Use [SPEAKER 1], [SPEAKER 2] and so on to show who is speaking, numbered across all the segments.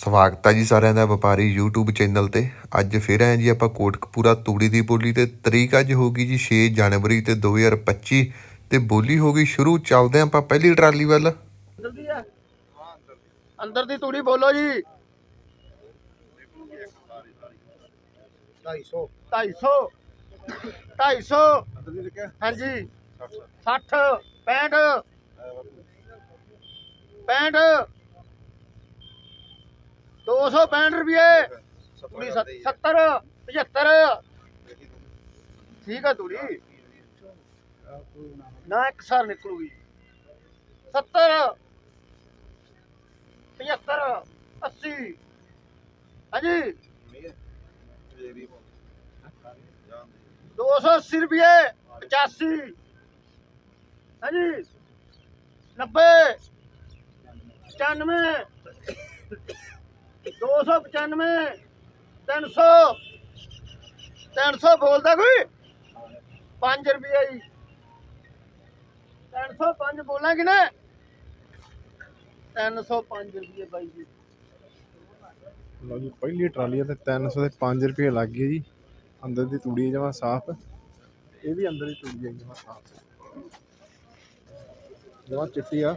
[SPEAKER 1] ਸਵਾਗਤ ਹੈ ਜੀ ਸਾਰਿਆਂ ਦਾ ਵਪਾਰੀ YouTube ਚੈਨਲ ਤੇ। ਅੱਜ ਫਿਰ ਆਏ ਜੀ ਆਪਾਂ ਕੋਟਕਪੂਰਾ ਤੂੜੀ ਦੀ ਬੋਲੀ ਤੇ। ਤਰੀਕ ਅੱਜ ਹੋਗੀ ਜੀ 6 ਜਨਵਰੀ ਤੇ 2025 ਤੇ ਬੋਲੀ ਹੋ ਗਈ ਸ਼ੁਰੂ। ਚੱਲਦੇ ਆਪਾਂ ਪਹਿਲੀ ਟਰਾਲੀ ਵੱਲ।
[SPEAKER 2] ਅੰਦਰ ਦੀ ਹੈ ਅੰਦਰ ਦੀ ਤੂੜੀ ਬੋਲੋ ਜੀ।
[SPEAKER 3] 250
[SPEAKER 2] 250 250
[SPEAKER 3] ਅੰਦਰ ਦੀ ਲਿਖਿਆ
[SPEAKER 2] ਹਾਂਜੀ। 60 65 65 265 ਰੁਪਏ। ਤੂੜੀ 70 75 ਠੀਕ ਹੈ ਤੂੜੀ ਨਾ ਇੱਕ ਸਾਰ ਨਿਕਲੂਗੀ। 70 75 80 ਹਾਂਜੀ। 280 ਰੁਪਏ 85 ਹਾਂਜੀ। 90 95 295 300 300 ਬੋਲਦਾ ਕੋਈ? 5 ਰੁਪਏ ਜੀ। 305 ਬੋਲਾਂਗੇ ਨਾ 305 ਰੁਪਏ ਬਾਈ ਜੀ।
[SPEAKER 3] ਲਓ ਜੀ, ਪਹਿਲੀ ਟਰਾਲੀ ਤੇ 300 ਦੇ 5 ਰੁਪਏ ਲੱਗ ਗਏ ਜੀ। ਅੰਦਰ ਦੀ ਤੂੜੀ ਜਮਾ ਸਾਫ਼। ਇਹ ਵੀ ਅੰਦਰ ਦੀ ਤੂੜੀ ਹੈ ਜਮਾ ਸਾਫ਼। ਜਮਾ ਚਿੱਟੀ ਆ।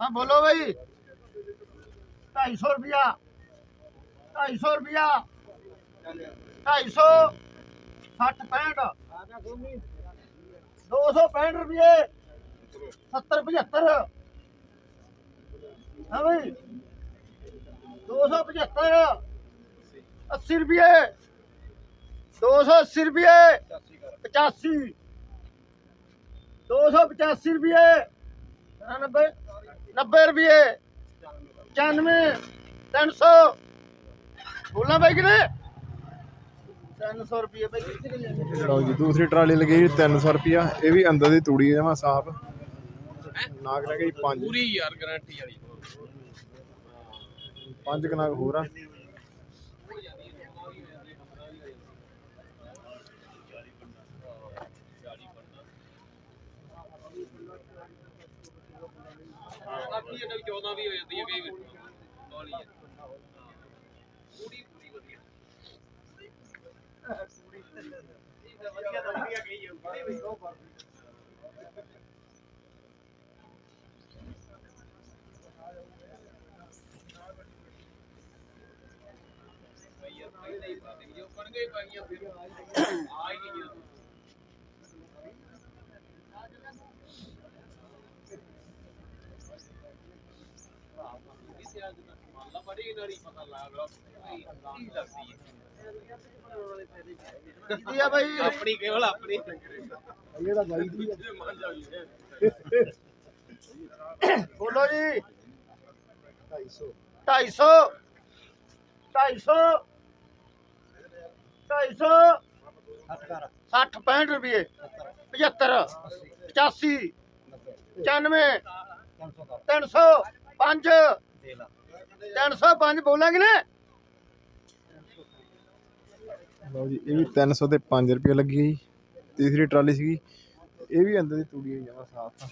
[SPEAKER 2] ਹਾਂ, ਬੋਲੋ ਬਈ। 250 ਰੁਪਿਆ 250 ਰੁਪਿਆ 250 60 65 265 ਰੁਪਏ। 70 75 ਹਾਂ ਬਈ। 275 80 ਰੁਪਏ। 280 ਰੁਪਏ। 85 285 ਰੁਪਏ। 90 90 ਰੁਪਏ। 95 300 ਬੋਲਣਾ ਬਾਈ ਕਿਨੇ? 300 ਰੁਪਏ ਬਾਈ
[SPEAKER 3] ਲਓ ਜੀ ਦੂਸਰੀ ਟਰਾਲੀ ਲੱਗੀ ਜੀ 300 ਰੁਪਿਆ ਇਹ ਵੀ ਅੰਦਰ ਦੀ ਤੂੜੀ ਜਮਾ ਸਾਫ਼। ਨਾਗ ਰਹਿ ਗਈ 5
[SPEAKER 4] ਪੂਰੀ ਯਾਰ ਗਾਰੰਟੀ ਵਾਲੀ।
[SPEAKER 3] ਪੰਜ ਕਨਾਗ ਹੋਰ ਆ
[SPEAKER 4] ਬਾਕੀ ਇਹਨਾਂ ਦੀ 14 ਵੀ ਹੋ ਜਾਂਦੀ ਹੈ। ਕਈ ਵਾਰੀ ਹੌਲੀ ਹੈ ਪੂਰੀ ਪੂਰੀ ਵਧੀਆ। ਪਹਿਲੇ ਹੀ ਪਾ ਦੇ ਜੋ ਬਣ ਗਈ ਪਾਈਆਂ ਫਿਰ ਆ ਹੀ ਨਹੀਂ ਗਿਆ ਕਿਸੇ ਅੱਜ ਤੱਕ ਮੰਨ ਲਾ ਬੜੀ ਨਾਰੀ ਪਤਾ ਲੱਗ ਰਿਹਾ ਕੀ ਲੱਗਦੀ ਹੈ
[SPEAKER 2] ਕਿਹਦੀ ਆ ਬਾਈ
[SPEAKER 4] ਆਪਣੀ ਕੇਵਲ ਆਪਣੀ।
[SPEAKER 3] ਇਹ ਤਾਂ ਬਾਈ ਦੀ
[SPEAKER 2] ਬੋਲੋ ਜੀ
[SPEAKER 3] 250
[SPEAKER 2] 250 250 250 60 65 ਰੁਪਏ 75 85 95 300 5 305 ਬੋਲਾਂਗੇ ਨਾ?
[SPEAKER 3] ਲਓ ਜੀ, ਇਹ ਵੀ 300 ਤੇ 5 ਰੁਪਏ ਲੱਗੀ ਜੀ ਤੀਸਰੀ ਟਰਾਲੀ ਸੀਗੀ। ਇਹ ਵੀ ਅੰਦਰ ਦੀ ਤੂੜੀ ਹੈ ਜਮਾ ਸਾਫ਼ ਆ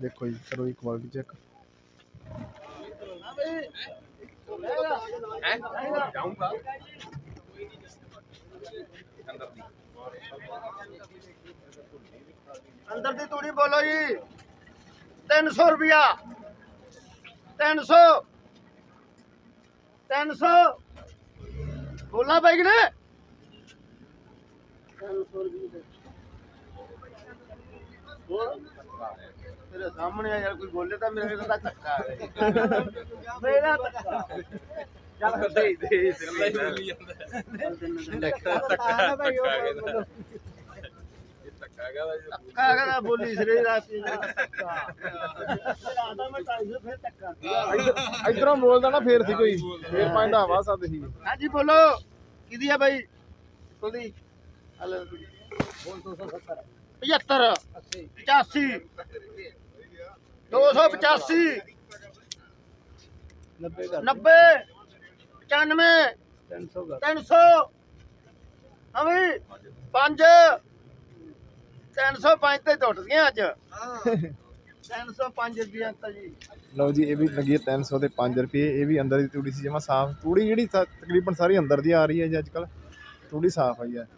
[SPEAKER 3] ਦੇਖੋ ਜੀ, ਕਰੋ ਜੀ ਕੁਆਲਿਟੀ ਚੈੱਕ
[SPEAKER 4] ਜਾਊਂਗਾ ਅੰਦਰ ਦੀ
[SPEAKER 2] ਅੰਦਰ ਦੀ ਤੂੜੀ ਬੋਲੋ ਜੀ 300 ਰੁਪਿਆ 300 300 ਬੋਲਣਾ ਪਈ ਕਿ ਨਾ 300 ਰੁਪਏ ਬੋਲ ਤੇਰੇ ਸਾਹਮਣੇ ਆ ਯਾਰ ਕੋਈ ਬੋਲੇ ਤਾਂ ਮੇਰੇ ਨਾਲ ਧੱਕਾ ਹੈ ਮੇਰਾ ਧੱਕਾ
[SPEAKER 4] ਦੇ ਦੇ ਹੀ ਬੋਲੀ ਜਾਂਦਾ ਧੱਕਾ ਧੱਕਾ ਧੱਕਾ ਧੱਕਾ ਕਹਿੰਦਾ
[SPEAKER 2] ਬੋਲੀ ਸਰੇ ਰਾਤੀ ਦਾ ਆਦਾ ਮੈਂ ਟਾਈਸ ਫਿਰ
[SPEAKER 3] ਇੱਧਰ- ਇੱਧਰੋਂ ਬੋਲਦਾ ਨਾ ਫੇਰ ਸੀ ਕੋਈ। ਫੇਰ ਪੈਂਦਾ ਹਵਾ ਸੱਦ ਸੀ।
[SPEAKER 2] ਹਾਂਜੀ ਬੋਲੋ। ਕਿਹਦੀ ਆ ਬਾਈ? ਬੋਲੀ। ਹਲੋ ਬੋਲ। 270 75 85 285 90 90 95 300 300 ਅਵੇ 5 305 ਤੇ ਟੁੱਟ ਗਈਆਂ ਅੱਜ। 305 ਰੁਪਏ ਅੰਕਲ ਜੀ।
[SPEAKER 3] ਲਓ ਜੀ ਇਹ ਵੀ ਲੱਗੀ ਹੈ 300 ਦੇ 5 ਰੁਪਏ। ਇਹ ਵੀ ਅੰਦਰ ਦੀ ਤੂੜੀ ਸੀ ਜਮਾ ਸਾਫ਼। ਤੂੜੀ ਜਿਹੜੀ ਤ- ਤਕਰੀਬਨ ਸਾਰੀ ਅੰਦਰ ਦੀ ਆ ਰਹੀ ਹੈ ਜੀ ਅੱਜ ਕੱਲ ਤੂੜੀ ਸਾਫ਼ ਆਈ ਹੈ।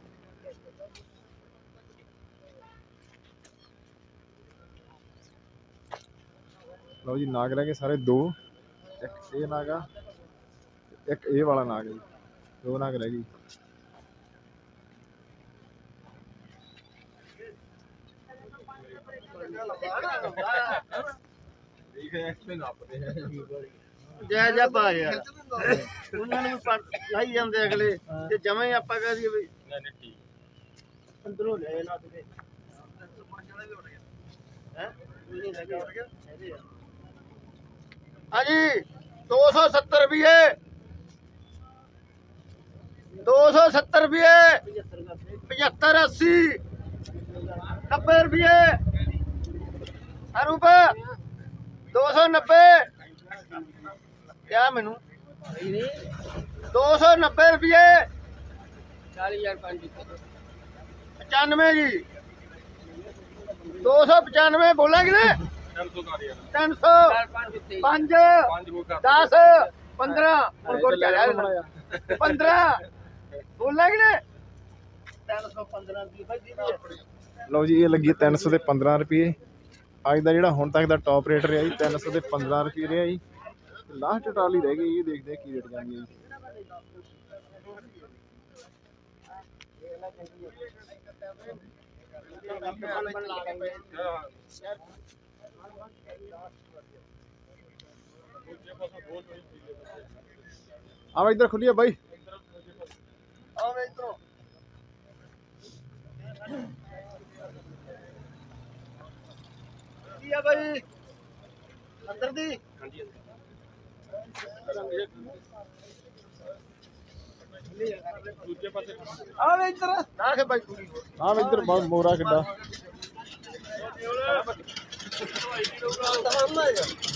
[SPEAKER 3] ਲਓ ਜੀ ਨਾਗ ਰਹਿ ਗਏ ਸਾਰੇ ਦੋ। ਇੱਕ ਇਹ ਨਾਗ ਇੱਕ ਇਹ ਵਾਲਾ ਨਾਗ ਹੈ ਜੀ। ਦੋ ਨਾਗ ਰਹਿ ਗਏ।
[SPEAKER 2] ਜੈ ਜੈ ਪਾ ਯਾਰ। ਉਹਨਾਂ ਨੂੰ ਵੀ ਪੜ ਲਾਈ ਜਾਂਦੇ ਅਗਲੇ। ਤੇ ਜਮਾਂ ਹੀ ਆਪਾਂ ਕਹ ਦਈਏ ਵੀ
[SPEAKER 4] ਨਹੀਂ ਠੀਕ
[SPEAKER 2] ਅੰਦਰੋਂ ਲੈ ਨਾ ਤੇ ਹਾਂਜੀ 270 ਰੁਪਏ। 270 ਰੁਪਏ। 75 80 90 ਰੁਪਏ। ਅਰੂਪ 290 ਕਿਆ ਮੈਨੂੰ? 290 ਰੁਪਏ 95 ਜੀ। 295 ਬੋਲਾਂਗੇ ਨਾ
[SPEAKER 4] 300 ਕਰ ਯਾਰ।
[SPEAKER 2] 300 5
[SPEAKER 4] ਪੰਜ ਕੋ ਕਰ।
[SPEAKER 2] 10 15 ਹੁਣ ਕੋਲ ਚੱਲਿਆ 15 ਬੋਲਾਂਗੇ ਨਾ 315 ਦੀ ਭਾਈ ਦੀ
[SPEAKER 3] ਲਓ ਜੀ ਇਹ ਲੱਗੀ ਹੈ 300 ਦੇ 15 ਰੁਪਏ ਅੱਜ ਦਾ ਜਿਹੜਾ ਹੁਣ ਤੱਕ ਦਾ ਟੌਪ ਰੇਟ ਰਿਹਾ ਜੀ 300 ਤੇ 15 ਰੁਪਏ ਰਿਹਾ ਜੀ। ਲਾਸਟ ਟਰਾਲੀ ਰਹਿ ਗਈ ਇਹ ਦੇਖਦੇ ਕੀ ਰੇਟ ਜਾਂਦੀ ਹੈ ਜੀ। ਆ ਇੱਧਰ ਖੁੱਲੀ ਆ ਬਾਈ।
[SPEAKER 2] ਆਵੇ ਇਧਰੋਂ ਕੀ ਆ ਭਾਈ ਅੰਦਰ ਦੀ?
[SPEAKER 4] ਹਾਂਜੀ ਦੂਜੇ ਪਾਸੇ
[SPEAKER 2] ਆਵੇ ਇਧਰ। ਨਾ ਕੇ ਭਾਈ ਕੁੜੀ
[SPEAKER 3] ਆ ਇੱਧਰ ਬਹੁਤ ਮੋਰਾ ਕਿੱਡਾ।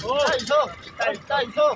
[SPEAKER 2] ਢਾਈ ਸੌ। ਢਾਈ ਸੌ।